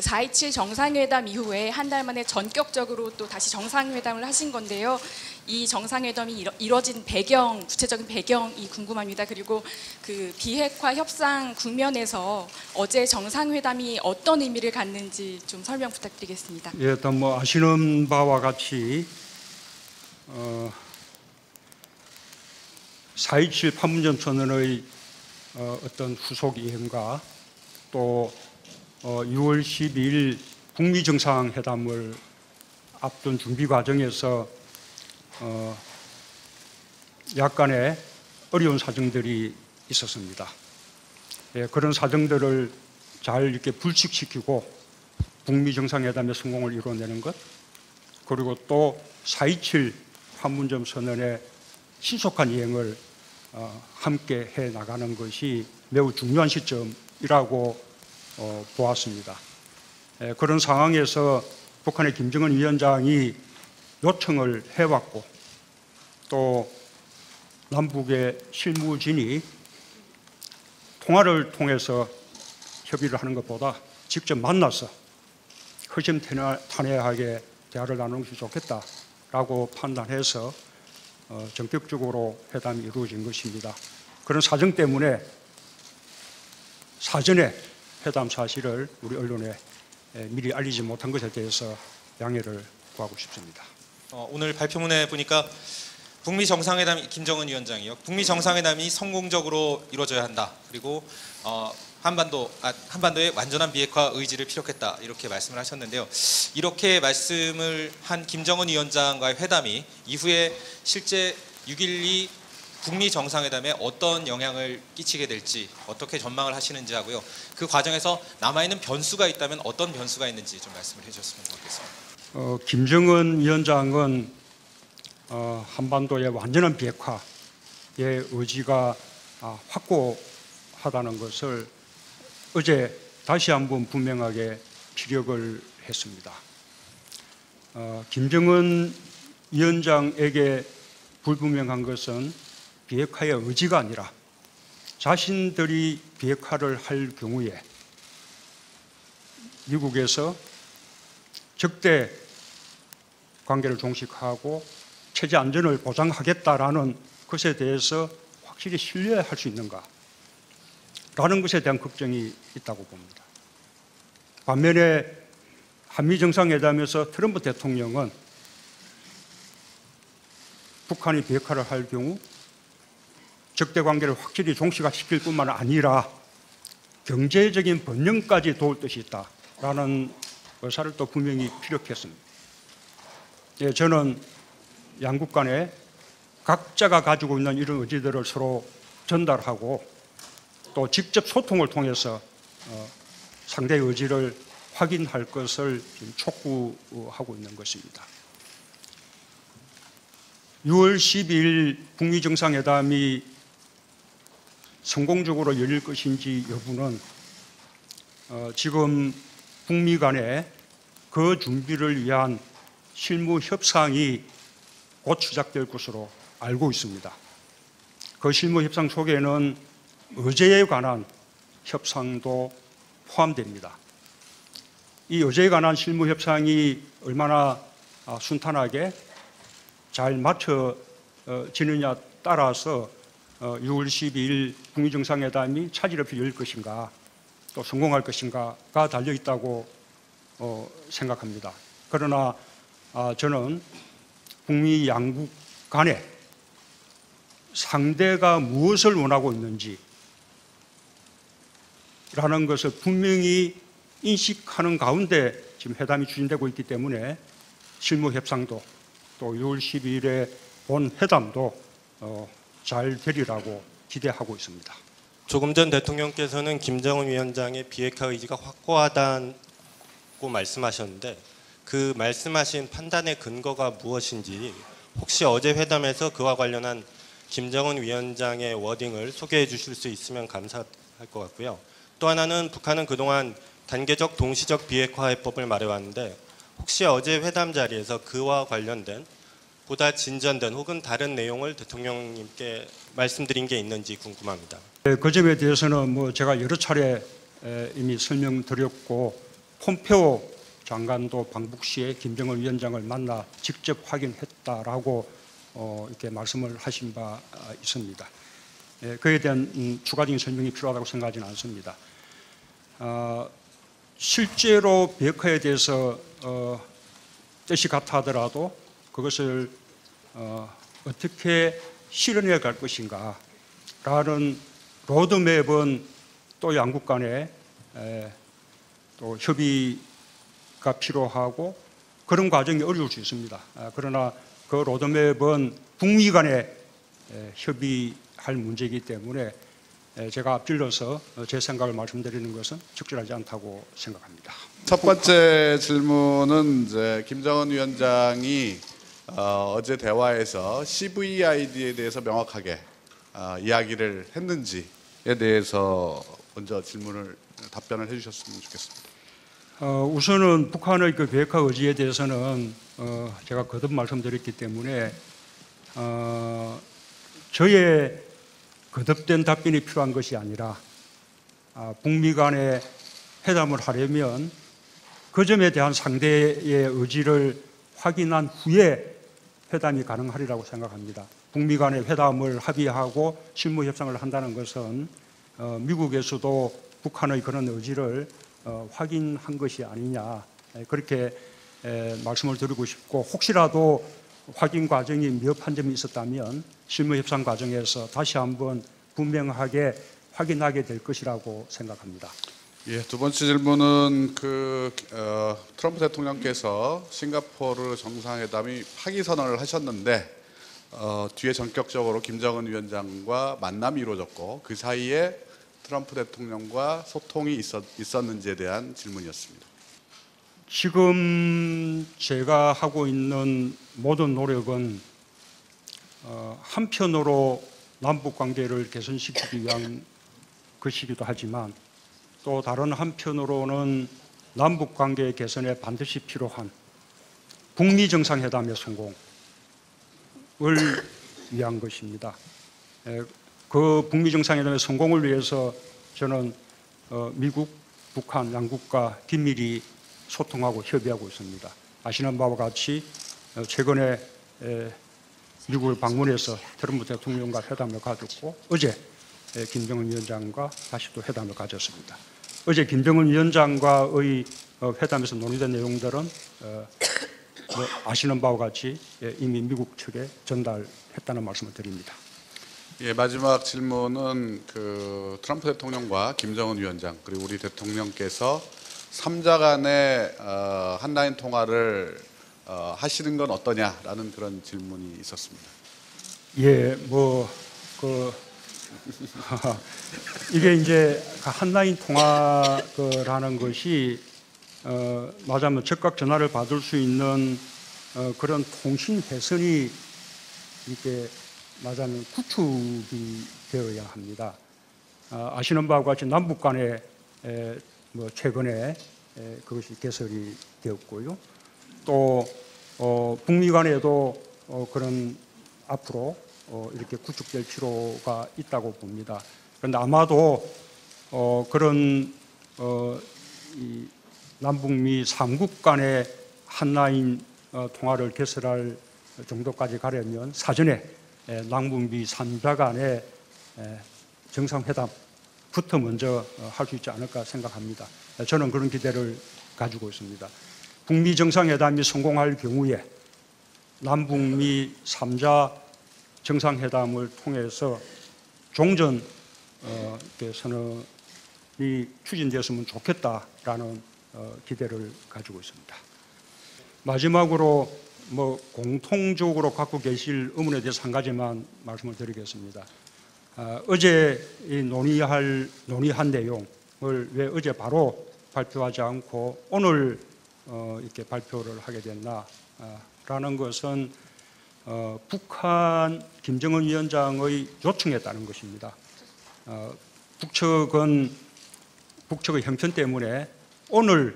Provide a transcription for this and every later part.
4.27 정상회담 이후에 한 달 만에 전격적으로 또 다시 정상회담을 하신 건데요. 이 정상회담이 이뤄, 이뤄 진 배경, 구체적인 배경이 궁금합니다. 그리고 그 비핵화 협상 국면에서 어제 정상회담이 어떤 의미를 갖는지 좀 설명 부탁드리겠습니다. 예, 일단 뭐 아시는 바와 같이 어, 4.27 판문점 선언의 어, 어떤 후속 이행과 또 어, 6월 12일 북미 정상회담을 앞둔 준비 과정에서 어, 약간의 어려운 사정들이 있었습니다. 예, 그런 사정들을 잘 이렇게 불식시키고 북미 정상회담의 성공을 이뤄내는 것 그리고 또 4.27 판문점 선언의 신속한 이행을 어, 함께 해 나가는 것이 매우 중요한 시점이라고 어, 보았습니다. 에, 그런 상황에서 북한의 김정은 위원장이 요청을 해왔고 또 남북의 실무진이 통화를 통해서 협의를 하는 것보다 직접 만나서 허심탄회하게 대화를 나누는 것이 좋겠다라고 판단해서 어, 전격적으로 회담이 이루어진 것입니다. 그런 사정 때문에 사전에 회담 사실을 우리 언론에 에, 미리 알리지 못한 것에 대해서 양해를 구하고 싶습니다. 어, 오늘 발표문에 보니까 북미 정상회담 김정은 위원장이요. 북미 정상회담이 성공적으로 이루어져야 한다. 그리고 어, 한반도 아, 한반도의 완전한 비핵화 의지를 피력했다 이렇게 말씀을 하셨는데요. 이렇게 말씀을 한 김정은 위원장과의 회담이 이후에 실제 6.12 북미 정상회담에 어떤 영향을 끼치게 될지 어떻게 전망을 하시는지 하고요. 그 과정에서 남아 있는 변수가 있다면 어떤 변수가 있는지 좀 말씀을 해주셨으면 좋겠습니다. 어, 김정은 위원장은 어, 한반도의 완전한 비핵화의 의지가 아, 확고하다는 것을 어제 다시 한번 분명하게 피력을 했습니다. 어, 김정은 위원장에게 불분명한 것은 비핵화의 의지가 아니라 자신들이 비핵화를 할 경우에 미국에서 적대 관계를 종식하고 체제 안전을 보장하겠다라는 것에 대해서 확실히 신뢰할 수 있는가? 라는 것에 대한 걱정이 있다고 봅니다. 반면에 한미 정상회담에서 트럼프 대통령은 북한이 비핵화를 할 경우 적대 관계를 확실히 종식화시킬 뿐만 아니라 경제적인 번영까지 도울 뜻이 있다라는 의사를 또 분명히 피력했습니다. 예, 저는 양국 간에 각자가 가지고 있는 이런 의지들을 서로 전달하고 또 직접 소통을 통해서 어, 상대의 의지를 확인할 것을 촉구하고 있는 것입니다. 6월 12일 북미 정상회담이 성공적으로 열릴 것인지 여부는 어, 지금 북미 간에 그 준비를 위한 실무 협상이 곧 시작될 것으로 알고 있습니다. 그 실무 협상 속에는 의제에 관한 협상도 포함됩니다. 이 의제에 관한 실무 협상이 얼마나 아, 순탄하게 잘 맞춰지느냐 따라서 6월 12일 북미 정상회담이 차질 없이 열릴 것인가 또 성공할 것인가가 달려 있다고 어, 생각합니다. 그러나 아, 저는 북미 양국 간에 상대가 무엇을 원하고 있는지 라는 것을 분명히 인식하는 가운데 지금 회담이 추진되고 있기 때문에 실무 협상도 또 6월 12일에 본 회담도 어, 잘 되리라고 기대하고 있습니다. 조금 전 대통령께서는 김정은 위원장의 비핵화 의지가 확고하다고 말씀하셨는데 그 말씀하신 판단의 근거가 무엇인지 혹시 어제 회담에서 그와 관련한 김정은 위원장의 워딩을 소개해 주실 수 있으면 감사할 것 같고요. 또 하나는 북한은 그동안 단계적 동시적 비핵화 해법을 말해왔는데 혹시 어제 회담 자리에서 그와 관련된 보다 진전된 혹은 다른 내용을 대통령님께 말씀드린 게 있는지 궁금합니다. 네, 그 점에 대해서는 뭐 제가 여러 차례 에, 이미 설명드렸고 폼페오 장관도 방북 시에 김정은 위원장을 만나 직접 확인했다라고 어, 이렇게 말씀을 하신 바 아, 있습니다. 예, 그에 대한 음, 추가적인 설명이 필요하다고 생각하지는 않습니다. 어, 실제로 비핵화에 대해서 어, 뜻이 같아 하더라도 그것을 어, 어떻게 실현해 갈 것인가 라는 로드맵은 또 양국 간에 에, 또 협의가 필요하고 그런 과정이 어려울 수 있습니다. 아, 그러나 그 로드맵은 북미 간에 에, 협의할 문제이기 때문에 에, 제가 앞질러서 어, 제 생각을 말씀드리는 것은 적절하지 않다고 생각합니다. 첫 번째 질문은 이제 김정은 위원장이 어, 어제 대화에서 CVID에 대해서 명확하게 어, 이야기를 했는지에 대해서 먼저 질문을 답변을 해주셨으면 좋겠습니다. 어, 우선은 북한의 그 비핵화 의지에 대해서는 어, 제가 거듭 말씀드렸기 때문에 어, 저의 거듭된 답변이 필요한 것이 아니라 아, 북미 간의 회담을 하려면 그 점에 대한 상대의 의지를 확인한 후에 회담이 가능하리라고 생각합니다. 북미 간의 회담을 합의하고 실무 협상을 한다는 것은 어, 미국에서도 북한의 그런 의지를 어, 확인한 것이 아니냐 에, 그렇게 에, 말씀을 드리고 싶고 혹시라도 확인 과정이 미흡한 점이 있었다면 실무 협상 과정에서 다시 한번 분명하게 확인하게 될 것이라고 생각합니다. 예, 두 번째 질문은 그 어, 트럼프 대통령께서 싱가포르 정상회담이 파기 선언을 하셨는데 어, 뒤에 전격적으로 김정은 위원장과 만남이 이루어졌고 그 사이에 트럼프 대통령과 소통이 있었, 있었는지에 대한 질문이었습니다. 지금 제가 하고 있는 모든 노력은 어, 한편으로 남북 관계를 개선시키기 위한 것이기도 하지만 또 다른 한편으로는 남북 관계 개선에 반드시 필요한 북미 정상회담의 성공을 위한 것입니다. 에, 그 북미 정상회담의 성공을 위해서 저는 어, 미국, 북한 양국과 긴밀히 소통하고 협의하고 있습니다. 아시는 바와 같이 어, 최근에 에, 미국을 방문해서 트럼프 대통령과 회담을 가졌고 어제 에, 김정은 위원장과 다시 또 회담을 가졌습니다. 어제 김정은 위원장과의 어, 회담에서 논의된 내용들은 어, 뭐 아시는 바와 같이 예, 이미 미국 측에 전달했다는 말씀을 드립니다. 예, 마지막 질문은 그 트럼프 대통령과 김정은 위원장 그리고 우리 대통령께서 삼자 간의 어, 한라인 통화를 어, 하시는 건 어떠냐라는 그런 질문이 있었습니다. 예, 뭐, 그, 이게 이제 그 한라인 통화라는 것이, 어, 말하자면 즉각 전화를 받을 수 있는 어, 그런 통신 회선이 이렇게 말하자면 구축이 되어야 합니다. 아, 아시는 바와 같이 남북 간에 에, 뭐 최근에 에, 그것이 개설이 되었고요. 또 어, 북미 간에도 어, 그런 앞으로 어, 이렇게 구축될 필요가 있다고 봅니다. 그런데 아마도 어, 그런 어, 이 남북미 삼국 간의 한라인 어, 통화를 개설할 정도까지 가려면 사전에 에, 남북미 삼자 간의 에, 정상회담부터 먼저 어, 할수 있지 않을까 생각합니다. 에, 저는 그런 기대를 가지고 있습니다. 북미 정상회담이 성공할 경우에 남북미 삼자 정상회담을 통해서 종전 어, 선언이 추진되었으면 좋겠다라는 어, 기대를 가지고 있습니다. 마지막으로 뭐 공통적으로 갖고 계실 의문에 대해서 한 가지만 말씀을 드리겠습니다. 아, 어제 이 논의할 논의한 내용을 왜 어제 바로 발표하지 않고 오늘 어, 이렇게 발표를 하게 됐나라는 것은 어, 북한 김정은 위원장의 요청에 따른 것입니다. 어, 북측은 북측의 형편 때문에 오늘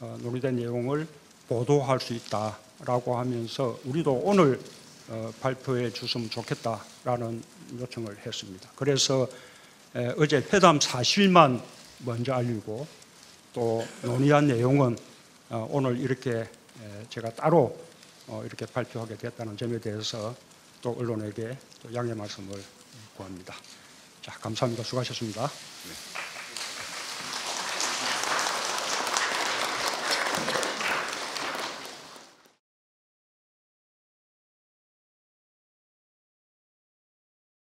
어, 논의된 내용을 보도할 수 있다라고 하면서 우리도 오늘 어, 발표해 주시면 좋겠다라는 요청을 했습니다. 그래서 에, 어제 회담 사실만 먼저 알리고 또 논의한 내용은 어, 오늘 이렇게 에, 제가 따로 어, 이렇게 발표하게 됐다는 점에 대해서 또 언론에게 또 양해 말씀을 구합니다. 자, 감사합니다. 수고하셨습니다.